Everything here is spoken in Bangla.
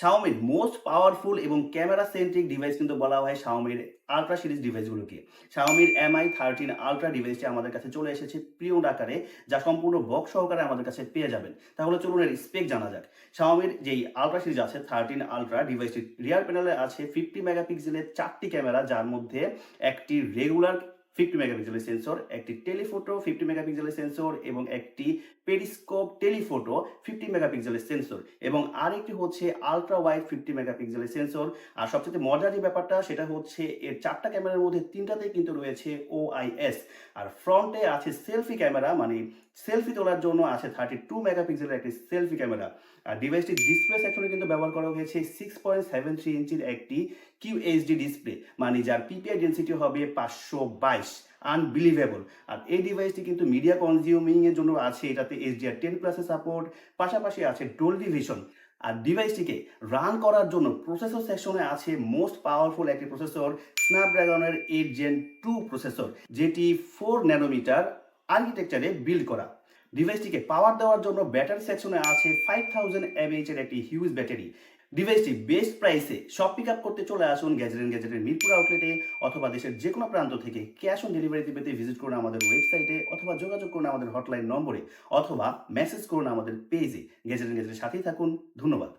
শাওমির মোস্ট পাওয়ারফুল এবং ক্যামেরা সেন্ট্রিক ডিভাইস কিন্তু বলা হয় শাওমির আলট্রা সিরিজ ডিভাইসগুলোকে শাওমির এমআই থার্টিন আলট্রা ডিভাইসটি আমাদের কাছে চলে এসেছে প্রিয় আকারে, যা সম্পূর্ণ বক্স সহকারে আমাদের কাছে পেয়ে যাবেন। তাহলে চলুন এর স্পেক জানা যাক। শাওমির যেই আলট্রা সিরিজ আছে থার্টিন আলট্রা ডিভাইসটি রিয়ার প্যানেলে আছে ফিফটি মেগাপিক্সেলের চারটি ক্যামেরা যার মধ্যে একটি রেগুলার ফিফটি মেগাপিক্সেলের সেন্সর একটি টেলিফোটো ফিফটি মেগাপিক্সেলের সেন্সর এবং একটি পেরিস্কোপ টেলিফোটো ফিফটি মেগাপিক্সেলের সেন্সর এবং আরেকটি হচ্ছে আলট্রা ওয়াইড ফিফটি মেগাপিক্সেলের সেন্সর আর সবচেয়ে মজার যে ব্যাপারটা, সেটা হচ্ছে এর চারটা ক্যামেরার মধ্যে তিনটাতেই কিন্তু রয়েছে ওআইএস আর ফ্রন্টে আছে সেলফি ক্যামেরা মানে সেলফি তোলার জন্য আছে থার্টি টু মেগাপিক্সেলের একটি সেলফি ক্যামেরা আর ডিভাইসটির ডিসপ্লে সেকশনে কিন্তু ব্যবহার করা হয়েছে সিক্স পয়েন্ট সেভেন থ্রি ইঞ্চির একটি কিউএইচডি ডিসপ্লে মানে যার পিপিআই ডেন্সিটি হবে পাঁচশো বাইশ। আনবিলিভেবল আর এই ডিভাইসটি কিন্তু মিডিয়া কনজিউমিং এর জন্য আছে, এটাতে এইচডিআর টেন প্লাসের সাপোর্ট পাশাপাশি আছে ডোলবি ভিশন আর ডিভাইসটিকে রান করার জন্য প্রসেসর সেকশনে আছে মোস্ট পাওয়ারফুল একটি প্রসেসর স্ন্যাপড্রাগনের এইট জেন টু প্রসেসর যেটি ফোর ন্যানোমিটার আর্কিটেকচারে বিল্ড করা। ডিভাইসটিকে পাওয়ার দেওয়ার জন্য ব্যাটারি সেকশনে আছে ফাইভ থাউজেন্ড এমএইচ এর একটি হিউজ ব্যাটারি ডিভাইসটি বেস্ট প্রাইসে সব পিক আপ করতে চলে আসুন গ্যাজেট গ্যাজেটের মিরপুর আউটলেটে অথবা দেশের যে কোনো প্রান্ত থেকে ক্যাশ অন ডেলিভারিতে পেতে ভিজিট করুন আমাদের ওয়েবসাইটে অথবা যোগাযোগ করুন আমাদের হটলাইন নম্বরে অথবা মেসেজ করুন আমাদের পেজে গ্যাজেট গ্যাজেটের সাথেই থাকুন। ধন্যবাদ।